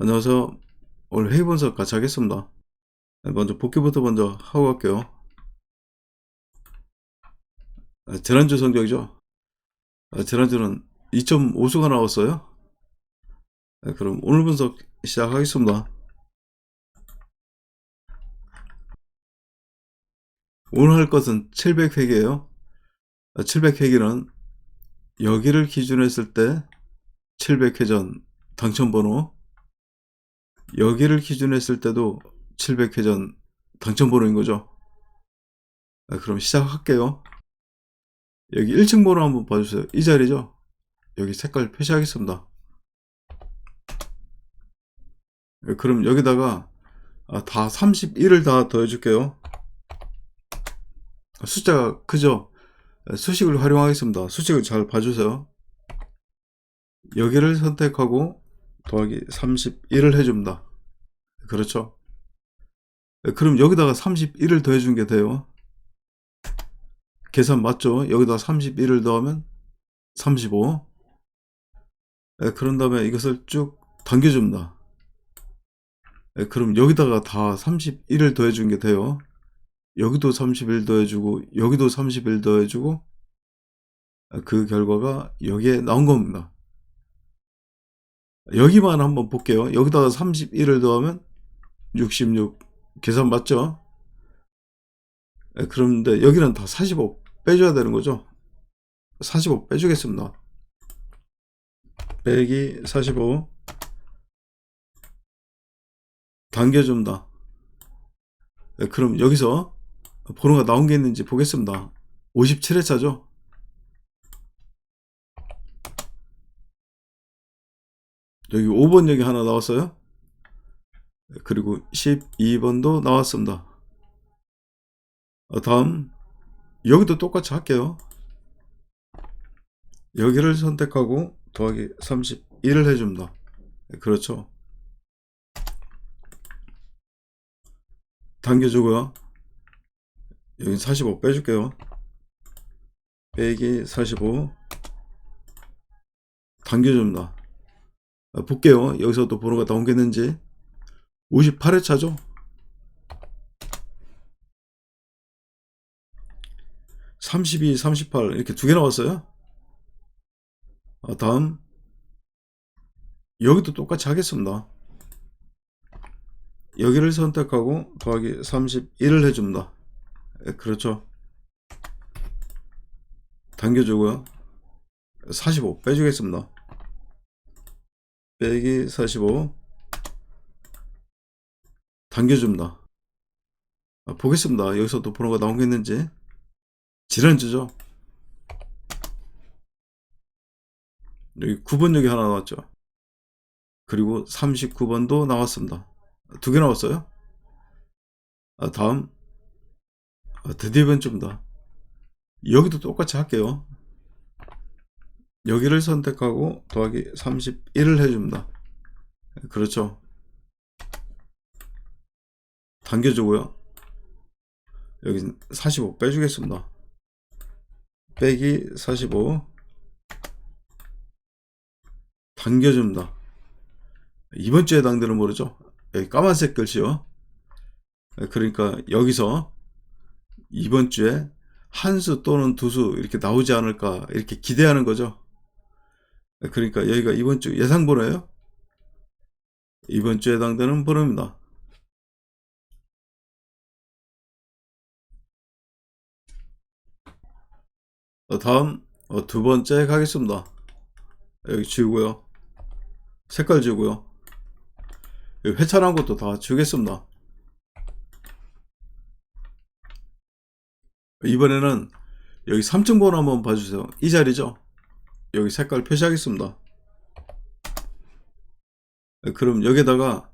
안녕하세요. 오늘 회의 분석 같이 하겠습니다. 네, 먼저 복귀부터 먼저 하고 갈게요. 아, 지난주 성적이죠. 아, 지난주는 2.5수가 나왔어요. 네, 그럼 오늘 분석 시작하겠습니다. 오늘 할 것은 700회계예요. 700회계는 여기를 기준으로 했을 때 700회전 당첨번호 여기를 기준으로 했을 때도 700회전 당첨 번호인 거죠. 아, 그럼 시작할게요. 여기 1층 번호 한번 봐주세요. 이 자리죠? 여기 색깔 표시하겠습니다. 예, 그럼 여기다가 아, 다 31을 다 더해줄게요. 숫자가 크죠? 예, 수식을 활용하겠습니다. 수식을 잘 봐주세요. 여기를 선택하고 더하기 31을 해줍니다. 그렇죠? 네, 그럼 여기다가 31을 더해준 게 돼요. 계산 맞죠? 여기다 31을 더하면 35. 네, 그런 다음에 이것을 쭉 당겨줍니다. 네, 그럼 여기다가 다 31을 더해준 게 돼요. 여기도 31 더해주고, 여기도 31 더해주고, 그 결과가 여기에 나온 겁니다. 여기만 한번 볼게요. 여기다가 31을 더하면 66. 계산 맞죠? 예, 그런데 여기는 다 45 빼줘야 되는 거죠? 45 빼주겠습니다. 빼기 45 당겨줍니다. 예, 그럼 여기서 번호가 나온 게 있는지 보겠습니다. 57회 차죠? 여기 5번 여기 하나 나왔어요. 그리고 12번도 나왔습니다. 어, 다음 여기도 똑같이 할게요. 여기를 선택하고 더하기 31을 해줍니다. 그렇죠. 당겨주고요. 여기 45 빼줄게요. 빼기 45 당겨줍니다. 아, 볼게요. 여기서 또 나온 게 있는지. 58회차죠? (32) (38) 이렇게 두 개 나왔어요? 아, 다음. 여기도 똑같이 하겠습니다. 여기를 선택하고 더하기 31을 해줍니다. 예, 그렇죠. 당겨주고요. 45 빼주겠습니다 빼기 45 당겨줍니다. 아, 보겠습니다. 여기서 또 번호가 나온 게 있는지. 지난주죠. 여기 9번 여기 하나 나왔죠. 그리고 39번도 나왔습니다. 두 개 나왔어요. 아, 다음. 아, 드디어 이번쯤다. 여기도 똑같이 할게요. 여기를 선택하고 더하기 31을 해줍니다. 그렇죠. 당겨주고요. 여기 45 빼주겠습니다. 빼기 45 당겨줍니다. 이번 주에 해당되는 모르죠? 여기 까만색 글씨요. 그러니까 여기서 이번 주에 한 수 또는 두 수 이렇게 나오지 않을까 이렇게 기대하는 거죠. 그러니까 여기가 이번 주 예상 번호예요. 이번 주에 해당되는 번호입니다. 어, 다음 어, 두 번째 가겠습니다. 여기 지우고요. 색깔 지우고요. 회차한 것도 다 지우겠습니다. 이번에는 여기 3층 번호 한번 봐주세요. 이 자리죠? 여기 색깔 표시하겠습니다. 네, 그럼 여기다가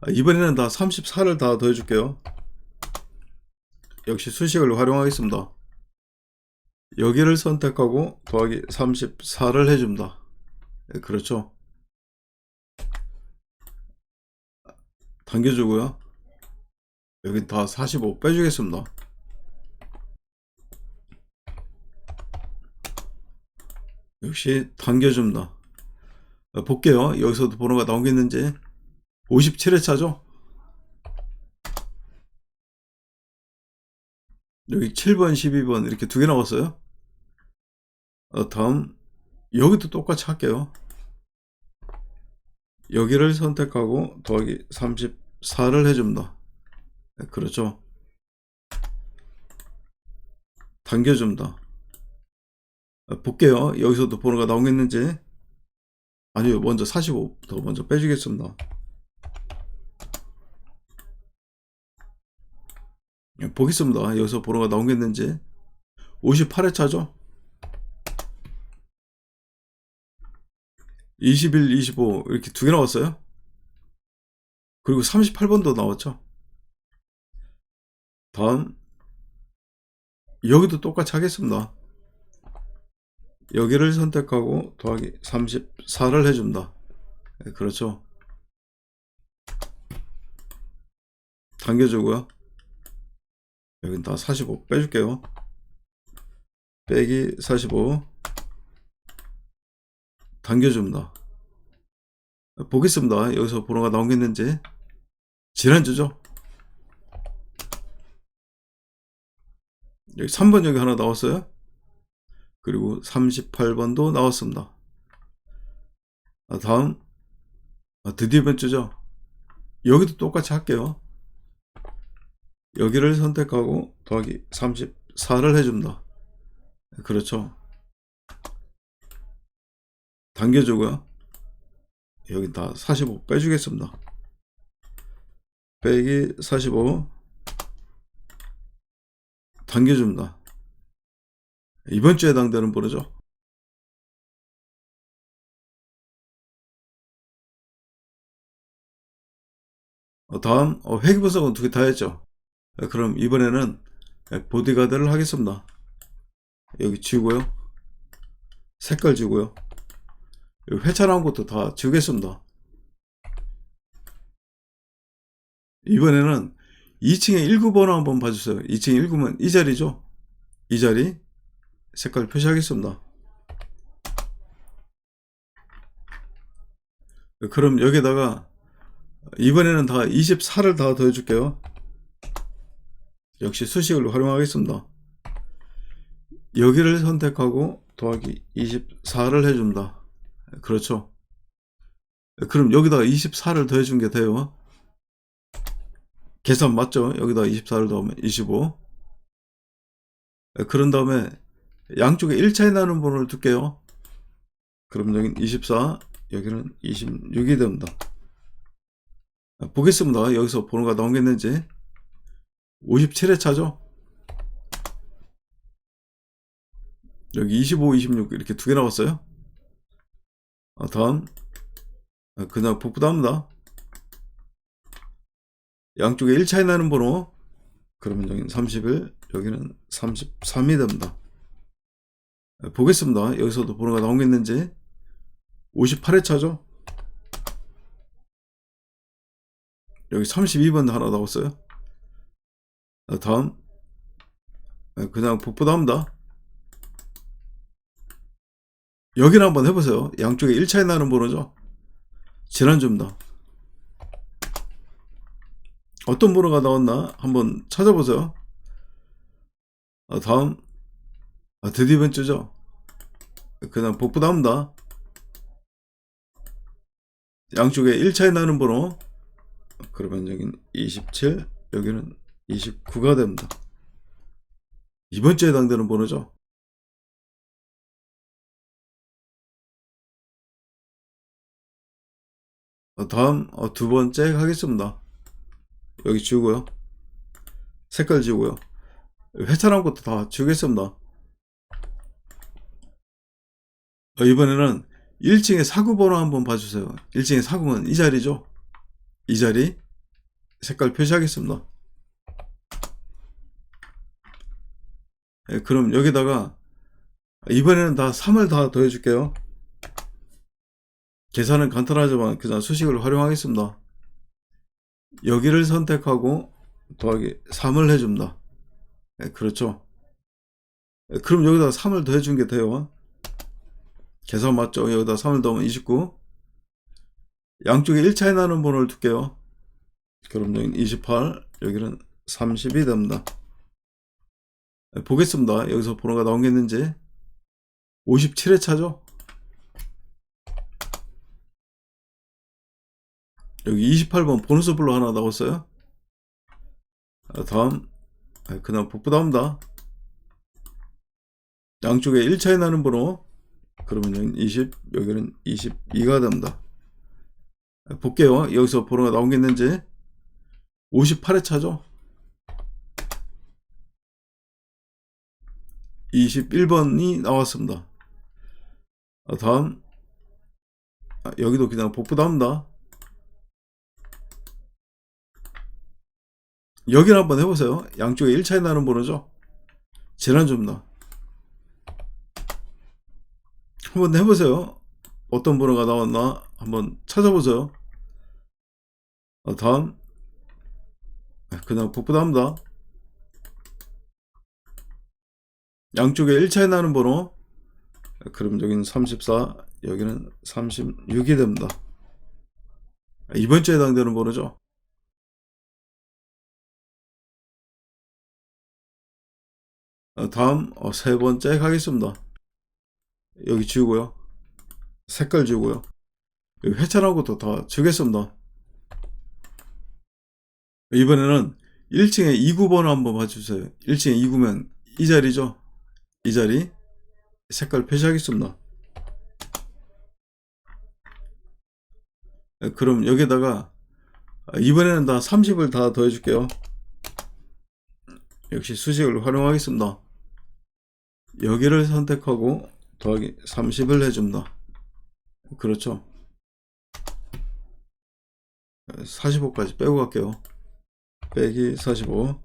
아, 이번에는 다 34를 다 더해줄게요. 역시 수식을 활용하겠습니다. 여기를 선택하고 더하기 34를 해줍니다. 네, 그렇죠. 당겨주고요. 여기 다 45 빼주겠습니다. 역시 당겨줍니다. 어, 볼게요. 여기서도 번호가 나오겠는지. 57회 차죠? 여기 7번, 12번 이렇게 두 개 나왔어요. 어, 다음 여기도 똑같이 할게요. 여기를 선택하고 더하기 34를 해줍니다. 네, 그렇죠. 당겨줍니다. 어, 볼게요. 여기서도 번호가 나오겠는지. 아니요, 먼저 45부터 먼저 빼주겠습니다. 예, 보겠습니다. 여기서 번호가 나오겠는지. 58회 차죠? 21, 25 이렇게 두 개 나왔어요. 그리고 38번도 나왔죠. 다음 여기도 똑같이 하겠습니다. 여기를 선택하고 더하기 34를 해줍니다. 네, 그렇죠. 당겨주고요. 여긴 다 45 빼줄게요. 빼기 45 당겨줍니다. 보겠습니다. 여기서 번호가 나오겠는지. 지난주죠? 여기 3번 여기 하나 나왔어요. 그리고 38번도 나왔습니다. 아, 다음 아, 드디어 이번 주죠. 여기도 똑같이 할게요. 여기를 선택하고 더하기 34를 해줍니다. 그렇죠. 당겨주고요. 여기 다 45 빼주겠습니다. 빼기 45 당겨줍니다. 이번 주에 해당되는 번호죠. 어, 다음 어, 회귀 분석은 두 개 다 했죠. 어, 그럼 이번에는 보디가드를 하겠습니다. 여기 지우고요. 색깔 지우고요. 회차 나온 것도 다 지우겠습니다. 이번에는 2층에 19번호 한번 봐주세요. 2층에 19번 이 자리죠? 이 자리 색깔 표시하겠습니다. 그럼 여기다가 이번에는 다 24를 다 더해줄게요. 역시 수식을 활용하겠습니다. 여기를 선택하고 더하기 24를 해줍니다. 그렇죠. 그럼 여기다가 24를 더해준 게 돼요. 계산 맞죠? 여기다 24를 더하면 25. 그런 다음에 양쪽에 1차이 나는 번호를 둘게요. 그럼 여기는 24, 여기는 26이 됩니다. 보겠습니다. 여기서 번호가 나오겠는지. 57회 차죠? 여기 25, 26 이렇게 두 개 나왔어요. 아, 다음 아, 그냥 복부답니다. 양쪽에 1차이 나는 번호 그러면 여기는 31 여기는 33이 됩니다. 아, 보겠습니다. 여기서도 번호가 나오겠는지 58회 차죠? 여기 32번 하나 나왔어요. 아, 다음 아, 그냥 복부답니다. 여기를 한번 해보세요. 양쪽에 1차이 나는 번호죠. 지난주입니다. 어떤 번호가 나왔나 한번 찾아보세요. 아, 다음 아, 드디어 주죠. 그냥 복부답니다. 양쪽에 1차이 나는 번호 그러면 여기는 27 여기는 29가 됩니다. 이번 주에 해당되는 번호죠. 어, 다음 어, 두 번째 하겠습니다. 여기 지우고요. 색깔 지우고요. 회차한 것도 다 지우겠습니다. 어, 이번에는 1층에 사구 번호 한번 봐주세요. 1층에 사구는 이 자리죠? 이 자리 색깔 표시하겠습니다. 예, 그럼 여기다가 이번에는 다 3을 다 더해줄게요. 계산은 간단하지만 그냥 수식을 활용하겠습니다. 여기를 선택하고 더하기 3을 해줍니다. 네, 그렇죠. 네, 그럼 여기다 3을 더해준 게 돼요. 계산 맞죠? 여기다 3을 더하면 29. 양쪽에 1차이 나는 번호를 둘게요. 그럼 여기는 28, 여기는 30이 됩니다. 네, 보겠습니다. 여기서 번호가 나오겠는지. 57회 차죠? 여기 28번 보너스 블로 하나 나왔어요. 아, 다음, 아, 그다음 복부 나옵니다. 양쪽에 1차이 나는 번호. 그러면 여기는 20, 여기는 22가 됩니다. 아, 볼게요. 여기서 번호가 나오겠는지. 58회 차죠? 21번이 나왔습니다. 아, 다음, 아, 여기도 그냥 복부 나옵니다. 여기를 한번 해보세요. 양쪽에 1차이 나는 번호죠? 지난주입니다. 한번 해보세요. 어떤 번호가 나왔나 한번 찾아보세요. 아, 다음, 그냥 복부 나옵니다. 양쪽에 1차이 나는 번호. 그럼 여기는 34, 여기는 36이 됩니다. 이번 주에 해당되는 번호죠. 어, 다음 어, 세 번째 가겠습니다. 여기 지우고요. 색깔 지우고요. 여기 회차하고도 다 지우겠습니다. 이번에는 1층에 2구번호 한번 봐주세요. 1층에 2구면 이 자리죠. 이 자리 색깔 표시하겠습니다. 네, 그럼 여기다가 아, 이번에는 다 30을 다 더해줄게요. 역시 수식을 활용하겠습니다. 여기를 선택하고 더하기 30을 해줍니다. 그렇죠. 45까지 빼고 갈게요. 빼기 45.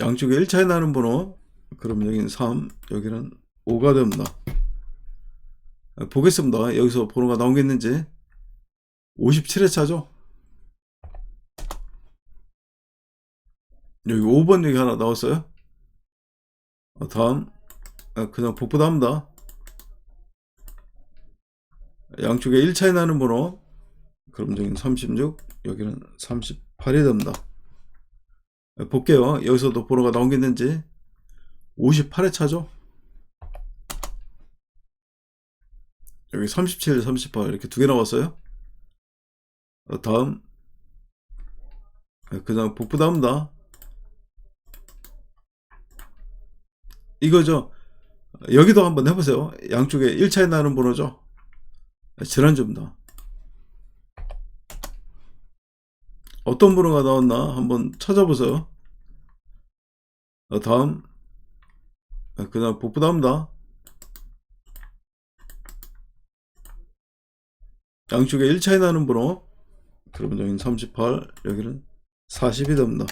양쪽에 1차이 나는 번호. 그럼 여기는 3, 여기는 5가 됩니다. 보겠습니다. 여기서 번호가 나오겠는지. 57회 차죠? 여기 5번 여기 하나 나왔어요. 어, 다음, 아, 그냥 복부 나옵니다. 양쪽에 1차이 나는 번호. 그럼 여기는 36, 여기는 38이 됩니다. 아, 볼게요. 여기서도 번호가 나오겠는지. 58회 차죠? 여기 37, 38 이렇게 두 개 나왔어요. 어, 다음, 그 다음 복부 나옵니다. 이거죠. 여기도 한번 해보세요. 양쪽에 1차이 나는 번호죠. 지난주입니다. 어떤 번호가 나왔나 한번 찾아보세요. 어, 다음, 그 다음 복부 나옵니다. 양쪽에 1차이 나는 번호. 그러면 여기는 38, 여기는 40이 됩니다.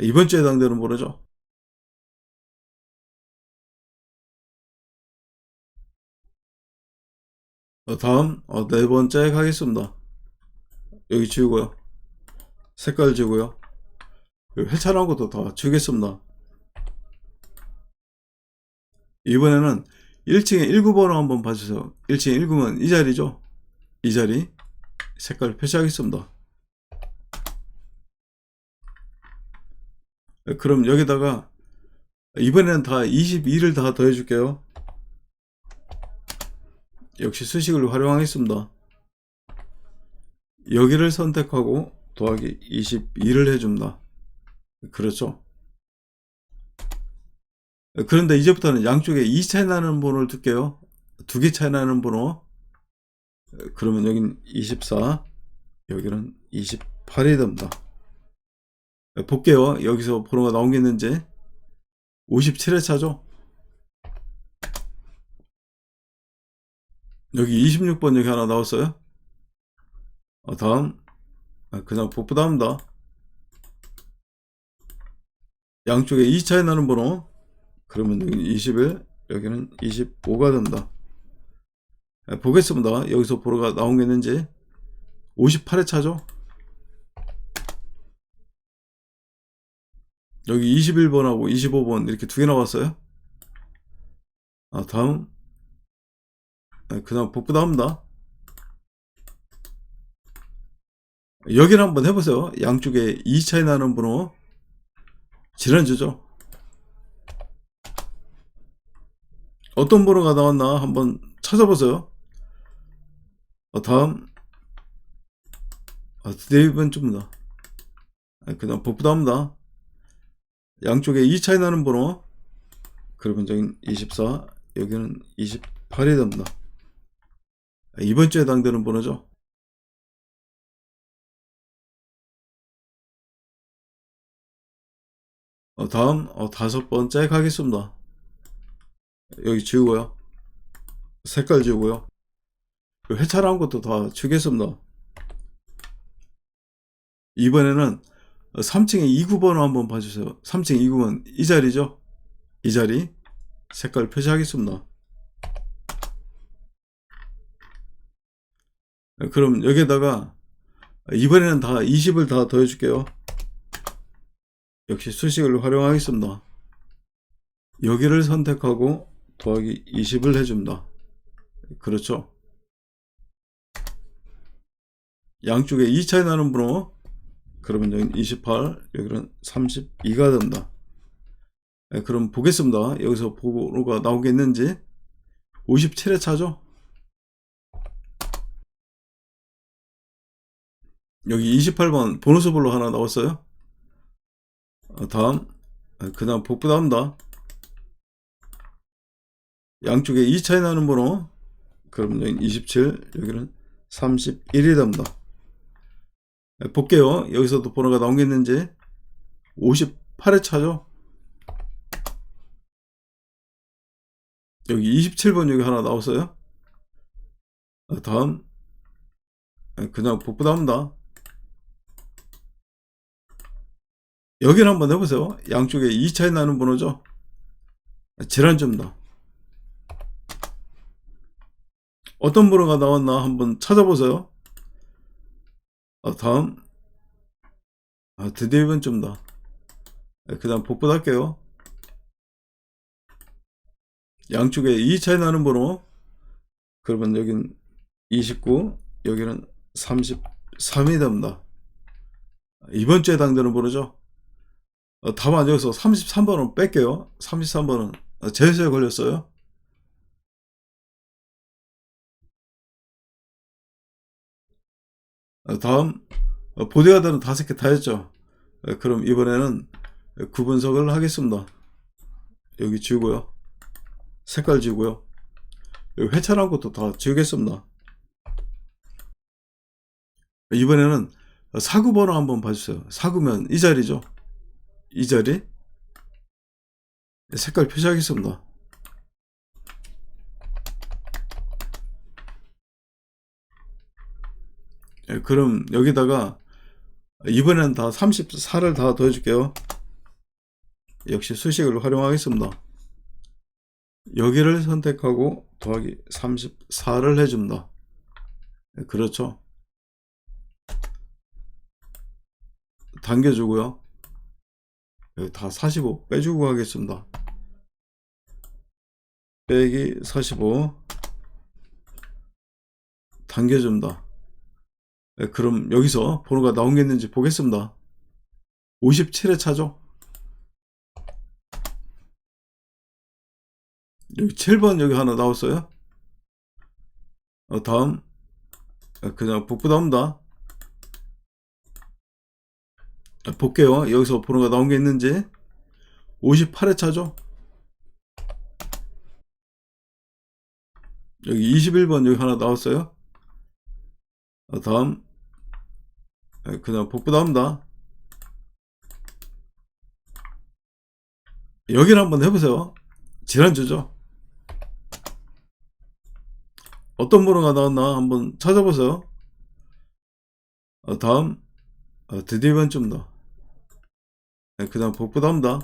이번 주에 해당되는 번호죠. 다음 어, 네 번째 가겠습니다. 여기 지우고요. 색깔 지우고요. 그리고 회차한 것도 다 지우겠습니다. 이번에는 1층에 19번호 한번 봐주세요. 1층에 19면 이 자리죠? 이 자리 색깔 표시하겠습니다. 그럼 여기다가 이번에는 다 22를 다 더해줄게요. 역시 수식을 활용하겠습니다. 여기를 선택하고 더하기 22를 해줍니다. 그렇죠? 그런데 이제부터는 양쪽에 2 차이 나는 번호를 둘게요. 두 개 차이 나는 번호. 그러면 여기는 24, 여기는 28이 됩니다. 볼게요. 여기서 번호가 나오겠는지. 57회 차죠? 여기 26번 여기 하나 나왔어요. 어, 다음. 아, 그냥 복부 나옵니다. 양쪽에 2차이 나는 번호. 그러면 여기 21, 여기는 25가 된다. 아, 보겠습니다. 여기서 번호가 나오겠는지. 58회 차죠? 여기 21번하고 25번 이렇게 두 개 나왔어요. 아, 다음. 네, 그냥 복부다 합니다. 여기를 한번 해보세요. 양쪽에 2차이 나는 번호. 지난주죠? 어떤 번호가 나왔나 한번 찾아보세요. 어, 다음. 아, 드데이브는 좀다. 그냥 복부다 합니다. 양쪽에 2차이 나는 번호. 그러면 저기 24 여기는 28이 됩니다. 아, 이번 주에 해당되는 번호죠. 어, 다음 어, 다섯 번째 가겠습니다. 여기 지우고요. 색깔 지우고요. 회차한 것도 다 지우겠습니다. 이번에는 3층에 2구번호 한번 봐주세요. 3층 2구번 이 자리죠? 이 자리 색깔 표시하겠습니다. 그럼 여기에다가 이번에는 다 20을 다 더해 줄게요. 역시 수식을 활용하겠습니다. 여기를 선택하고 더하기 20을 해줍니다. 그렇죠. 양쪽에 2 차이 나는 번호 그러면 여기는 28 여기는 32가 된다. 네, 그럼 보겠습니다. 여기서 번호가 나오겠는지 57에 차죠? 여기 28번 보너스 볼로 하나 나왔어요. 어, 다음 그 다음 복부 나옵니다. 양쪽에 2 차이 나는 번호 그러면 여기 27 여기는 31이 됩니다. 네, 볼게요. 여기서도 번호가 나오겠는지 58에 차죠. 여기 27번 여기 하나 나왔어요. 어, 다음 그냥 복부 나옵니다. 여기를 한번 해보세요. 양쪽에 2 차이 나는 번호죠. 질환점다. 어떤 번호가 나왔나 한번 찾아보세요. 어, 다음 아, 드디어 이번 좀다. 그 다음 복부 할게요. 양쪽에 2 차이 나는 번호 그러면 여긴 29 여기는 33이 됩니다. 이번 주에 해당되는 번호죠. 어, 다만 여기서 33번은 뺄게요. 33번은 제수에 걸렸어요. 어, 다음 어, 보디가드는 다섯 개 다 했죠. 어, 그럼 이번에는 구분석을 하겠습니다. 여기 지우고요. 색깔 지우고요. 여기 회차한 것도 다 지우겠습니다. 이번에는 사구 번호 한번 봐주세요. 사구면 이 자리죠. 이 자리 색깔 표시하겠습니다. 예, 그럼 여기다가 이번엔 다 34를 다 더해줄게요. 역시 수식을 활용하겠습니다. 여기를 선택하고 더하기 34를 해줍니다. 예, 그렇죠. 당겨주고요. 여기 다45 빼주고 하겠습니다. 빼기 45 당겨줍니다. 네, 그럼 여기서 번호가 나오겠는지 보겠습니다. 57에 차죠? 여기 7번 여기 하나 나왔어요. 어, 다음 어, 그냥 복부 나옵니다. 볼게요. 여기서 번호가 나온 게 있는지 58회 차죠. 여기 21번 여기 하나 나왔어요. 어, 다음 그다음 복부 나옵니다. 여기를 한번 해보세요. 지난주죠. 어떤 번호가 나왔나 한번 찾아보세요. 어, 다음 어, 드디어 이번 줍니다. 네, 그 다음 복부도 합니다.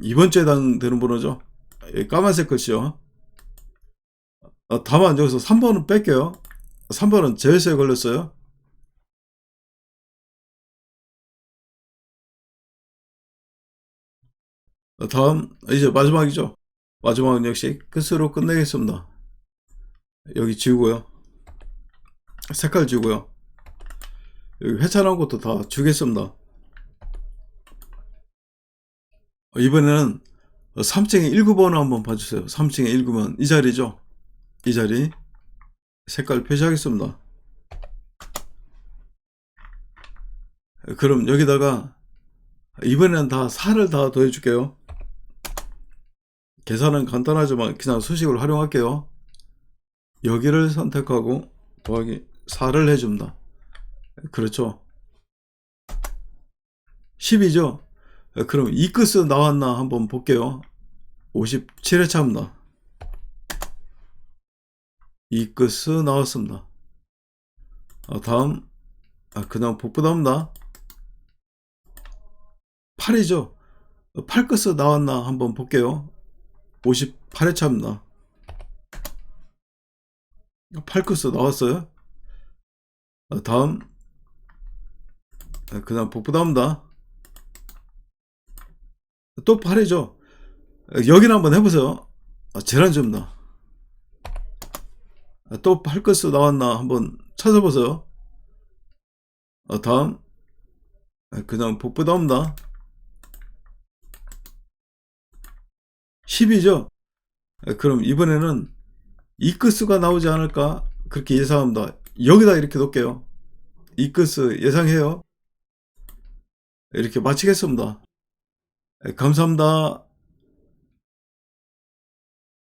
이번 주에 해당되는 번호죠. 까만색. 어, 다만 여기서 3번은 뺄게요. 3번은 제외세에 걸렸어요. 어, 다음 이제 마지막이죠. 마지막은 역시 끝으로 끝내겠습니다. 여기 지우고요. 색깔 주고요. 회차한 것도 다 주겠습니다. 이번에는 3층의 1구번호 한번 봐주세요. 3층의 1구번 이 자리죠. 이 자리 색깔 표시하겠습니다. 그럼 여기다가 이번에는 다 4를 다 더해줄게요. 계산은 간단하지만 그냥 수식을 활용할게요. 여기를 선택하고 더하기 4를 해줍니다. 그렇죠. 10이죠. 그럼 이 끝은 나왔나 한번 볼게요. 57회 차입니다. 이 끝은 나왔습니다. 아, 다음, 아, 그 다음 복부답니다. 8이죠. 8 끝은 나왔나 한번 볼게요. 58회 차입니다. 8 끝은 나왔어요. 아, 다음, 아, 그 다음 복부답니다. 또 8이죠. 여기는 한번 해보세요. 아, 재란줍니다. 아, 또 8끝수 나왔나 한번 찾아보세요. 아, 다음, 아, 그 다음 복부 나옵니다. 10이죠. 그럼 이번에는 이 끝수가 나오지 않을까 그렇게 예상합니다. 여기다 이렇게 놓을게요. 이 끝수 예상해요. 이렇게 마치겠습니다. 네, 감사합니다.